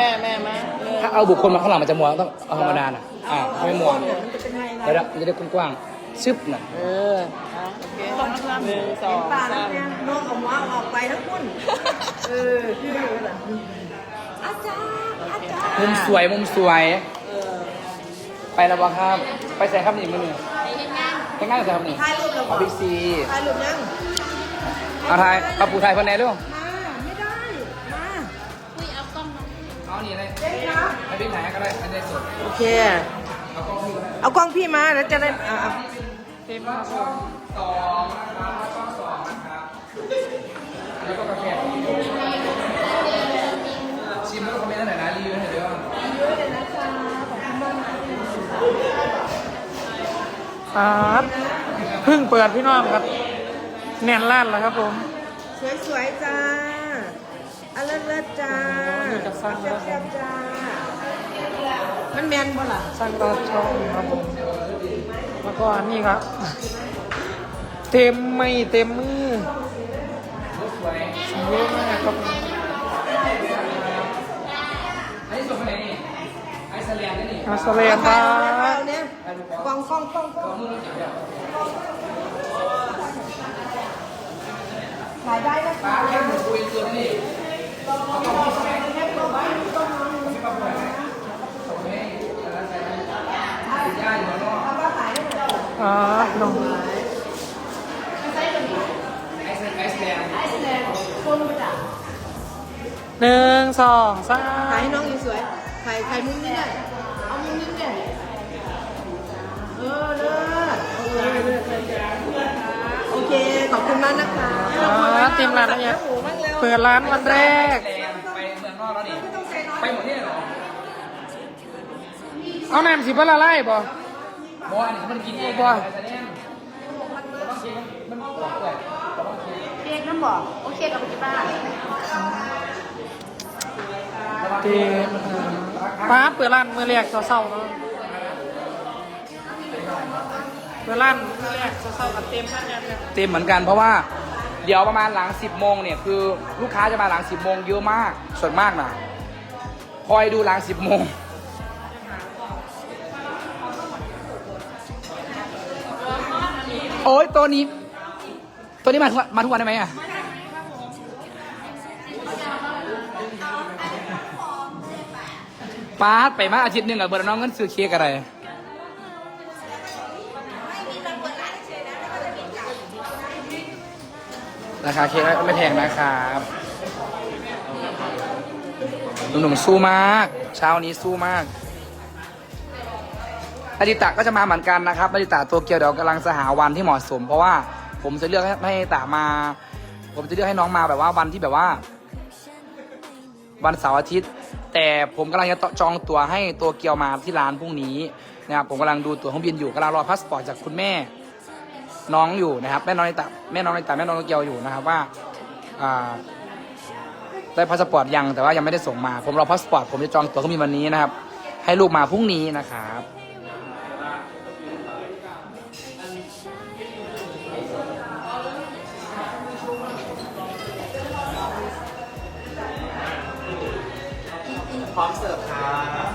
แม่แม่มาหนึ่งถ้าเอาบุคคลมาข้างหลังมันจะมัวต้องเอาธรรมดาน่ะอ่าไม่มัวมันจะเป็นไงล่ะเดี๋ยวนะมันจะได้กว้างๆ ชึบน่ะเออเอาโอเคหนึ่งสองป่าสาแล้วมเนี่ยน้องเอาหัวออกไปทั้งคุณเออพี่ดูเลยอาจารย์อาจารย์มุมสวยมุมสวย ไปแล้ววะครับ ไปใส่ครับนี่มือหนึ่งไปง่ายใส่ครับนี่ถ่ายรูปเราเอาบิ๊กซีถ่ายรูปยังเอาไทยเอาปูไทยคนไหนลูกมา นี่เลยเด็กนะไปบิ๊กไหนก็ได้อันนี้สุดโอเคเอากล้องพี่มาแล้วจะได้อ่าเต็มครับผมสองนะครับแล้วก็สองนะครับแล้วก็กาแฟชิมแล้วก็คอมเมนต์หน่อยนะรีวิวหน่อยเด้อครับเพิ่งเปิดพี่น้องครับ แน่นล้านแล้วครับผม สวยๆจ้า อันเลิศๆจ้านี่ก็สร้างแล้วแซ่บๆจ้า มันแมนบ่ล่ะสร้างตอนช่องครับผมแล้วก็อันนี้ครับ เต็มไม่เต็มมือสวยเยอะมากครับผมอันนี้ส่วนคนไหนนี่ไอซ์แลนด์นี่นี่มาแสดงคถ่ารัยเอาบเนี่ยกล้องกล้องกล้องกล้องถ่ายได้นะป้าคะ หนี่ย่าอยู่ข้างนอกครับน้องไอซ์ไอซ์แลนด์หนึ่งสองสาถ่ายให้น้องสวยๆถ่ายถ่ายมุมนี้ได้เอามุมนี้ได้เออเลิศเออเลิศ เค ขอบคุณมากนะคะครับเตรียมร้านแล้วเนี่ยเปิดร้านวันแรกแลนด์ไปเมืองนอกแล้วนี่ไปหมดที่ไหนหรอเอาน้ำสิบละลายบ่โมอันนี้มันกินเองบ่ไอซ์แลนด์มันต้องกินมันมันออกเลยเค้กน้ำบอกโอเคกับพี่บ้านเต็มป้าเปิดร้านมือแรกเศร้าๆเนาะ เปิดร้านมือแรกเศร้าๆกับเต็มท่นเนี่ยเต็มเหมือนกันเพราะว่าเดี๋ยวประมาณหลัง 10โมงเนี่ยคือลูกค้าจะมาหลัง 10โมงเยอะมากส่วนมากนะคอยดูหลัง 10โมงโอ้ยตัวนี้ ตัวนี้มาทุกวันมาทุกวันได้ไหมอะป้าดไปมาอาทิตย์หนึ่งกับเบอร์น้องเงินซื้อเค้กอะไร ราคาเค้กไม่แพงนะครับหนุ่มๆสู้มาก เช้านี้สู้มากนาริตะก็จะมาเหมือนกันนะครับนาริตะตัวเกียวเดี๋ยวกำลังจะหาวันที่เหมาะสม เพราะว่าผมจะเลือกให้ให้ตะมา ผมจะเลือกให้น้องมาแบบว่าวันที่แบบว่า วันเสาร์อาทิตย์ แต่ผมกำลังจะจองตั๋วให้ตัวเกียวมาที่ร้านพรุ่งนี้นะครับผมกำลังดูตั๋วเครื่องบินอยู่กำลังรอพาสปอร์ตจากคุณแม่ น้องอยู่นะครับ แม่น้องในตาแม่น้องในตาแม่น้องโตเกียวอยู่นะครับว่าอ่าได้พาสปอร์ตยังแต่ว่ายังไม่ได้ส่งมา ผมรอพาสปอร์ตผมจะจองตั๋วเครื่องบินวันนี้นะครับ ให้ลูกมาพรุ่งนี้นะครับพร้อมเสิร์ฟครับ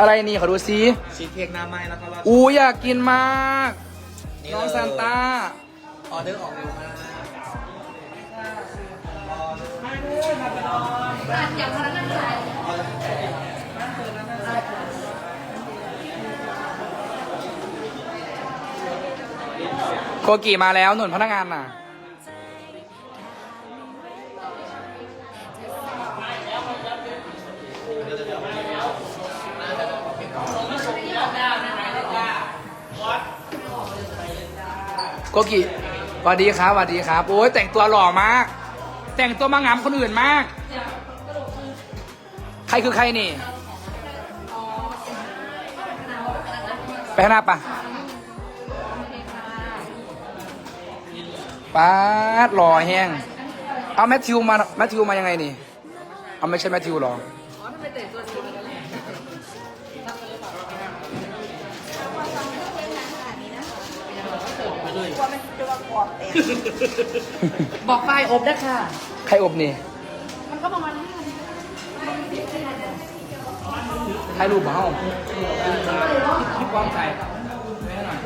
อะไรนี่ขอดูซิชีสเค้กหน้าไหม้แล้วก็ราดอู้อยากกินมาก น้องซานต้า ออเดอร์ออกเร็วมากโกกีมาแล้วหนุนพนักงานน่ะ กกิสวัสดีครับสวัสดีครับ โอ้ยแต่งตัวหล่อมาก แต่งตัวมางามคนอื่นมาก ใครคือใครนี่ ไปข้างหน้าปะป้าดหล่อแห้ง เอาแมทธิวมา แมทธิวมายังไงนี่ เอาไม่ใช่แมทธิวหรอ บอกไฟอบได้ค่ะ ใครอบนี่มันก็ประมาณนี้ถ่ายรูปมาห้องพี่ป้อมใส่ไม่ให้หน่อย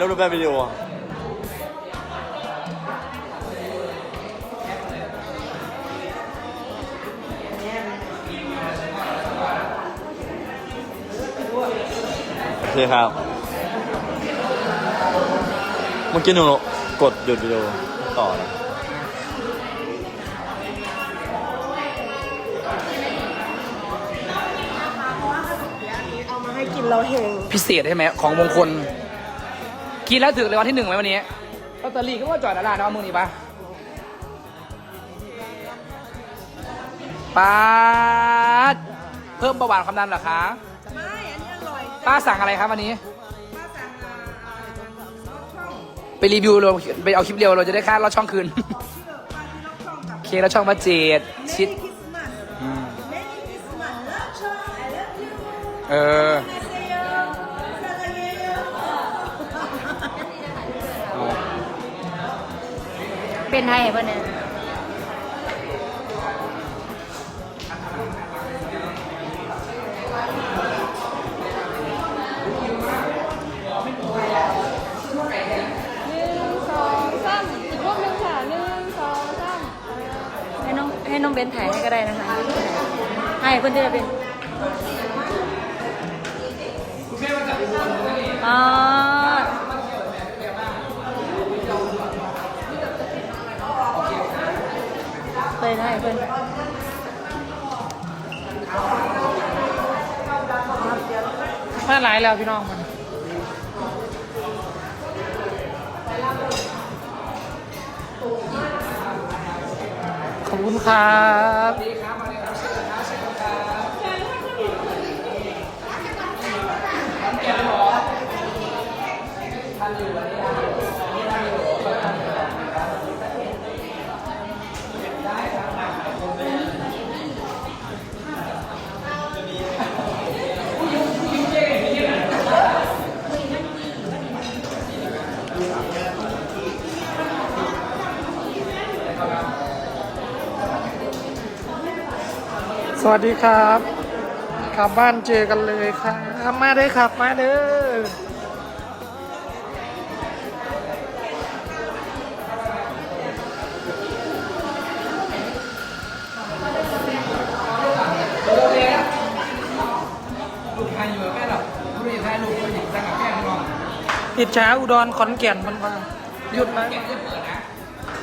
รูปหรือเป็นวิดีโอโอเคครับเมื่อกี้หนูกดหยุดวิดีโอต่อนะพิเศษใช่ไหมของมงคล กินแล้วถึงเลยวันที่หนึ่งไหมวันนี้ลอตเตอรี่ก็ว่าจอดอะไรนะเอามือนี่ปะป้าดเพิ่มประวัติความดันเหรอคะไม่ อันนี้อร่อยป้าสั่งอะไรครับวันนี้ ป้าสั่งอ่าช่องไปรีวิวเราไปเอาคลิปเดียวเราจะได้ค่าเราช่องคืนชื่อป้าที่น้องช่องกับโอเคแล้วช่องมาเจดชิดคริสต์มาสอืม Merry Christmas Love Show I love you เออเซ เป็นไทยป่ะเนี่ยหนึ่งสองสามอีกรูปหนึ่งค่ะหนึ่งสองสามให้น้องให้น้องเบนถ่ายให้ก็ได้นะคะ ให้คนที่จะเป็นอ๋อ เปิดให้เปิดมาหลายแล้วพี่น้องมันขอบคุณครับ สวัสดีครับกลับบ้านเจอกันเลยครับมาได้ครับมาเด้อลูกชายอยู่กับแม่หรอกลูกชายลูกก็หยิบสั่งกับแม่ข้าอุดรขอนแก่นมันมาหยุดไหมแก่นเปิดนะ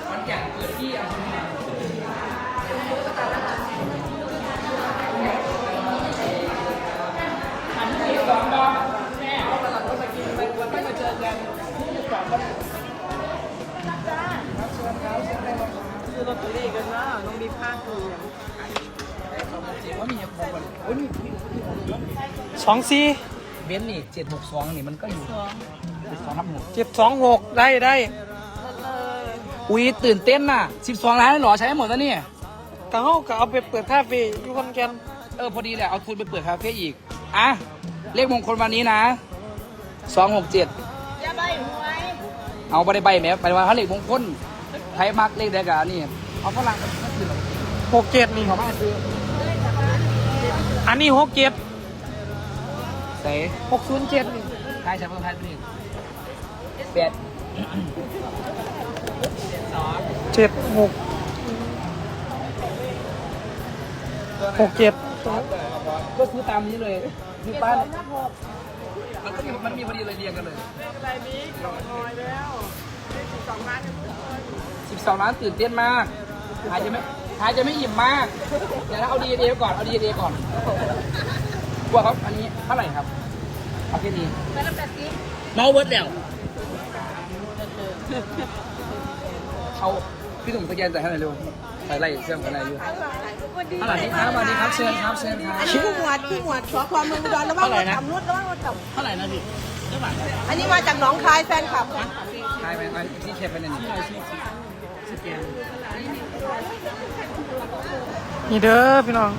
วันแก่นเปิดที่อำเภอ ตเตอรี่กันนะน้องมีผ้าคือว่ามีอย่างของก่อนโอ้ยมีสองสี่เบนซ์นี่เจ็ดหกสองนี่มันก็อยู่เจ็ดสองนับหกเจ็ดสองหกได้ได้อุ้ยตื่นเต้นน่ะสิบสองล้านเลยเหรอใช้หมดแล้วนี่กะเฮาก็เอาไปเปิดคาเฟ่อยู่ขอนแก่นเออพอดีแหละเอาทุนไปเปิดคาเฟ่อีกอะเลขมงคลวันนี้นะสองหกเจ็ดจะใบหวยเอาไปได้ใบแม้ไปว่าเขาเลขมงคลไทยมักเลขเดียวกันนี่ เอาฝรั่งมาซื้อหรอหกเจ็ดนี่เขามาซื้ออันนี้หกเจ็ดใส่หกศูนย์เจ็ดนี่ไทยใช้ภาษาไทยเป็นแปดเจ็ดหกหกเจ็ดก็ซื้อตามนี้เลยมีป้านมันก็มีมันมีพอดีเลยเรียงกันเลยอะไรนี้กล่องลอยแล้วสิบสองล้านสิบสองล้านตื่นเต้นมาก หายจะไม่หายจะไม่อิ่มมาก เดี๋ยวนะเอาดีเอก่อน เอาดีเอก่อนกลัวครับ อันนี้เท่าไหร่ครับเอาแค่นี้ไปละแปดสิบเมาเบิร์ดแล้วเอาพี่หนุ่มสแกนจ่ายให้หน่อยเร็วไปไล่เชื่อมกันอะไรอยู่สวัสดีครับสวัสดีครับ เชิญครับ เชิญครับอันนี้ผู้หมวดผู้หมวดสพเมืองอุดรระวังรถต่ำรถระวังรถต่ำเท่าไหร่นะพี่อันนี้มาจากหนองคายแฟนคลับค่ะใช่ไหมไปที่เขียนไปในนี้สแกน นี่เด้อพี่น้อง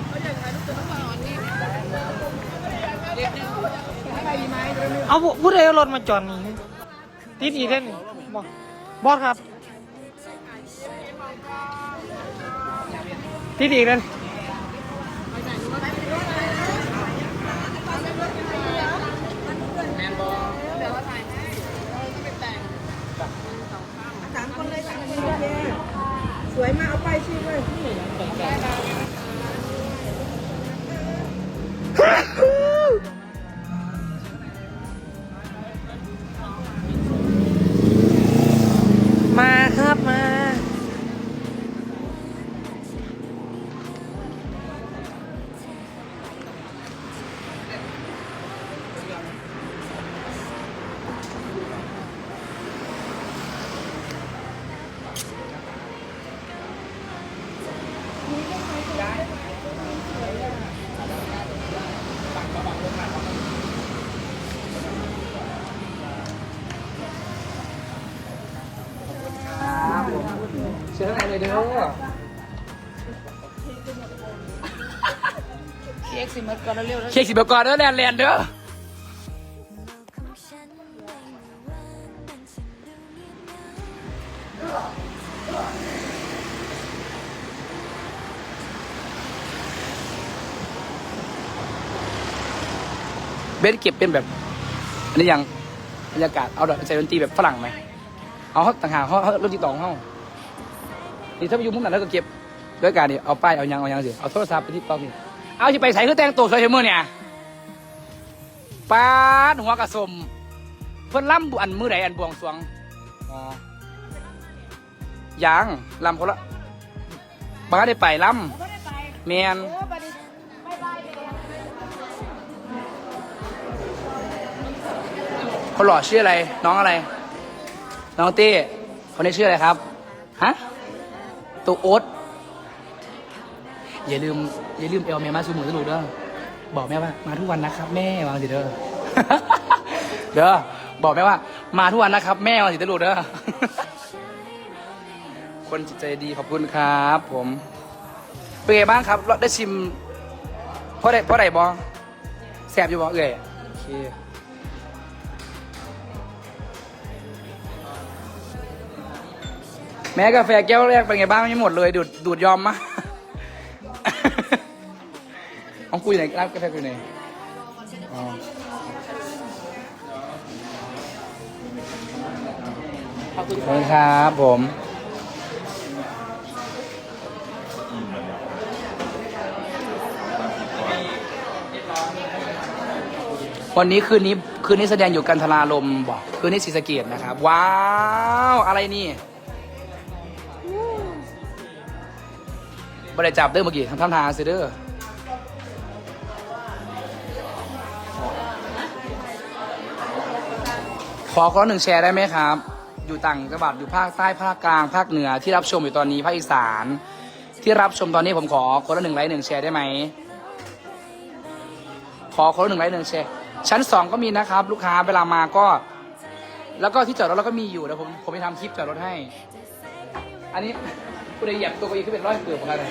เอาผู้ใดเอารถมาจอดนี่ติดอีกเด่นี่บอสบอสครับติดอีกเด่น สามคนเลยสามคนเลย สวยมากเอาไปชื่อเลย เชิญข้างในเลยเด้อเค้กสิบเมื่อก่อนเร็วเค้กสิบเมื่อก่อนเด้อแลนแลนเด้อเบสเก็บเป็นแบบอันนี้ยังบรรยากาศเอาดอกใส่ดนตรีแบบฝรั่งไหมเอาเขาต่างหากเขาเขาเริ่มติดต่อของเขา นี่ถ้าไปอยู่มุมนั้นแล้วก็เก็บด้วยการนี่เอาป้ายเอายังเอายังสิเอาโทรศัพท์ไปที่กล้องนี่เอาที่ไปใส่คือแต่งตัวสวยเมื่อเนี่ยป้าดหัวกระสมเพิ่นล่ำบุอันมือใดอันบวงสรวงอ๋อยังล่ำคนละบ้าได้ไปล่ำเมียนคนหล่อชื่ออะไร น้องอะไร น้องเต้คนนี้ชื่ออะไรครับ ฮะ ตัวโอ๊ตอย่าลืมอย่าลืมเอลแม่มาซูมือสนุกเด้อบอกแม่ว่ามาทุกวันนะครับแม่วางสิเด้อเด้อบอกแม่ว่า มาทุกวันนะครับ แม่วางสิเด้อลูกเด้อคนจิตใจดีขอบคุณครับ ผมเป็นไงบ้างครับได้ชิมเพราะได้เพราะได้บอแสบอยู่บอเอ่ยโอเค แม้กาแฟแก้วแรกเป็นไงบ้างไม่หมดเลยดูดดูดยอมมากของกูอยู่ไหนร้านกาแฟกูอยู่ไหนอ๋อขอบคุณครับผมวันนี้คืนนี้คืนนี้แสดงอยู่กันทราลมบอกคืนนี้ศรีสะเกดนะครับ ว้าว อะไรนี่ บริจับเด้อเมื่อกี้ทำทำทางซิเด้อขอคนละหนึ่งแชร์ได้ไหมครับ อยู่ต่างจังหวัดอยู่ภาคใต้ภาคกลางภาคเหนือที่รับชมอยู่ตอนนี้ภาคอีสาน ที่รับชมตอนนี้ผมขอคนละหนึ่งไลค์หนึ่งแชร์ได้ไหมขอคนละหนึ่งไลค์หนึ่งแชร์ชั้นสองก็มีนะครับ ลูกค้าเวลามาก็ แล้วก็ที่จอดรถเราก็มีอยู่เดี๋ยวผมผมไปทำคลิปจอดรถให้ อันนี้คุณได้เหยียบตัวเก้าอี้ขึ้นเป็นร้อยเปลือกของอะไร